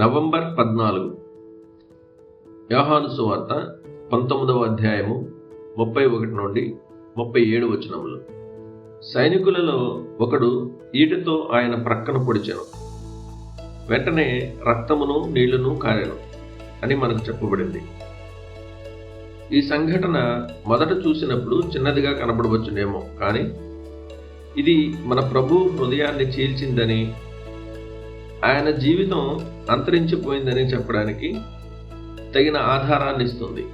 November పద్నాలుగు. యోహాను సువార్త పంతొమ్మిదవ అధ్యాయము ముప్పై ఒకటి నుండి ముప్పై ఏడు వచనములు. సైనికులలో ఒకడు ఈటతో ఆయన ప్రక్కన పొడిచాను. వెంటనే రక్తమును నీళ్ళును కారెను అని మనకు చెప్పబడింది. ఈ సంఘటన మొదట చూసినప్పుడు చిన్నదిగా కనబడవచ్చునేమో కానీ ఇది మన ప్రభు హృదయాన్ని చీల్చిందని ఆయన జీవితం అంతరించిపోయిందని చెప్పడానికి తగిన ఆధారాన్ని ఇస్తుంది.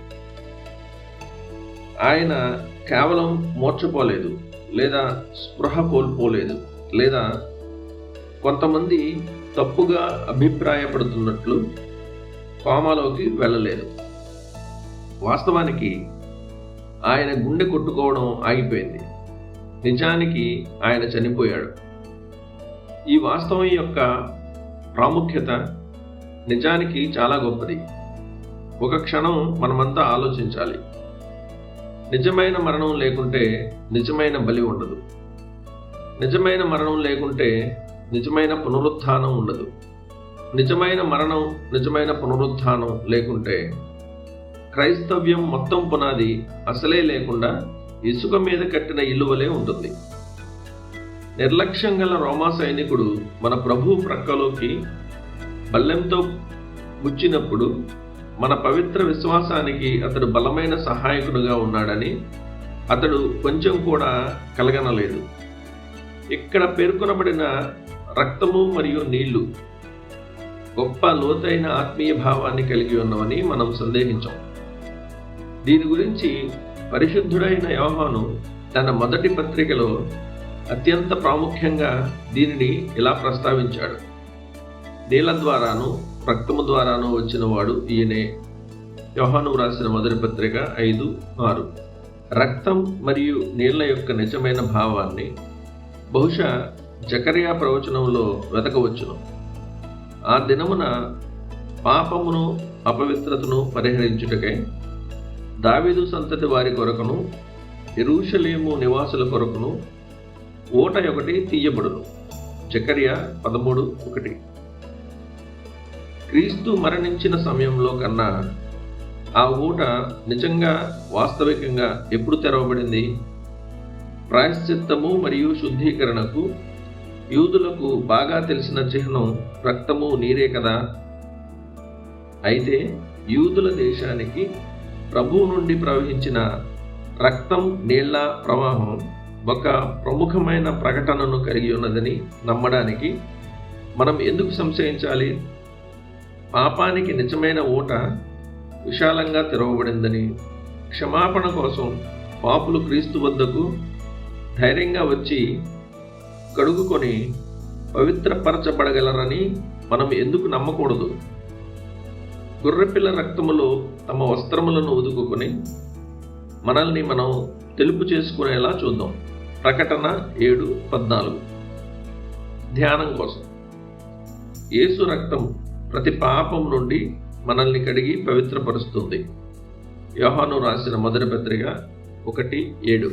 ఆయన కేవలం మూర్చపోలేదు లేదా స్పృహ కోల్పోలేదు లేదా కొంతమంది తప్పుగా అభిప్రాయపడుతున్నట్లు కోమాలోకి వెళ్ళలేదు. వాస్తవానికి ఆయన గుండె కొట్టుకోవడం ఆగిపోయింది. నిజానికి ఆయన చనిపోయాడు. ఈ వాస్తవం యొక్క ప్రాముఖ్యత నిజానికి చాలా గొప్పది. ఒక క్షణం మనమంతా ఆలోచించాలి. నిజమైన మరణం లేకుంటే నిజమైన బలి ఉండదు. నిజమైన మరణం లేకుంటే నిజమైన పునరుత్థానం ఉండదు. నిజమైన మరణం నిజమైన పునరుత్థానం లేకుంటే క్రైస్తవ్యం మొత్తం పునాది అసలే లేకుండా ఇసుక మీద కట్టిన ఇల్లు వలె ఉంటుంది. నిర్లక్ష్యం గల రోమా సైనికుడు మన ప్రభు ప్రక్కలోకి బల్లెంతో ముచ్చినప్పుడు మన పవిత్ర విశ్వాసానికి అతడు బలమైన సహాయకుడుగా ఉన్నాడని అతడు కొంచెం కూడా కలగనలేదు. ఇక్కడ పేర్కొనబడిన రక్తము మరియు నీళ్ళు గొప్ప లోతైన ఆత్మీయ భావాన్ని కలిగి ఉన్నవని మనం సందేహించాం. దీని గురించి పరిశుద్ధుడైన యోహాను తన మొదటి పత్రికలో అత్యంత ప్రాముఖ్యంగా దీనిని ఇలా ప్రస్తావించాడు. నీళ్ళ ద్వారాను రక్తము ద్వారాను వచ్చినవాడు ఈయనే. యోహాను రాసిన మొదటి పత్రిక ఐదు ఆరు. రక్తం మరియు నీళ్ళ యొక్క నిజమైన భావాన్ని బహుశా జకరియా ప్రవచనంలో వెతకవచ్చును. ఆ దినమున పాపమును అపవిత్రతను పరిహరించుటకై దావిదు సంతతి వారి కొరకును ఎరూషలేము నివాసుల కొరకును ఓట ఒకటి తీయబడును. జకర్య పదమూడు ఒకటి. క్రీస్తు మరణించిన సమయంలో కన్నా ఆ ఊట నిజంగా వాస్తవికంగా ఎప్పుడు తెరవబడింది? ప్రాయశ్చిత్తము మరియు శుద్ధీకరణకు యూదులకు బాగా తెలిసిన చిహ్నం రక్తము నీరే కదా? అయితే యూదుల దేశానికి ప్రభువు నుండి ప్రవహించిన రక్తం నీళ్ళ ప్రవాహం ఒక ప్రముఖమైన ప్రకటనను కలిగి ఉన్నదని నమ్మడానికి మనం ఎందుకు సంశయించాలి? పాపానికి నిజమైన ఊట విశాలంగా తెరవబడిందని క్షమాపణ కోసం పాపులు క్రీస్తు వద్దకు ధైర్యంగా వచ్చి కడుగుకొని పవిత్రపరచబడగలరని మనం ఎందుకు నమ్మకూడదు? గొర్రెపిల్ల రక్తములో తమ వస్త్రములను ఉదుకుని మనల్ని మనం తెలుపు చేసుకునేలా చూద్దాం. ప్రకటన ఏడు పద్నాలుగు. ధ్యానం కోసం. యేసు రక్తం ప్రతి పాపం నుండి మనల్ని కడిగి పవిత్రపరుస్తుంది. యోహాను రాసిన మొదటి పత్రిక ఒకటి ఏడు.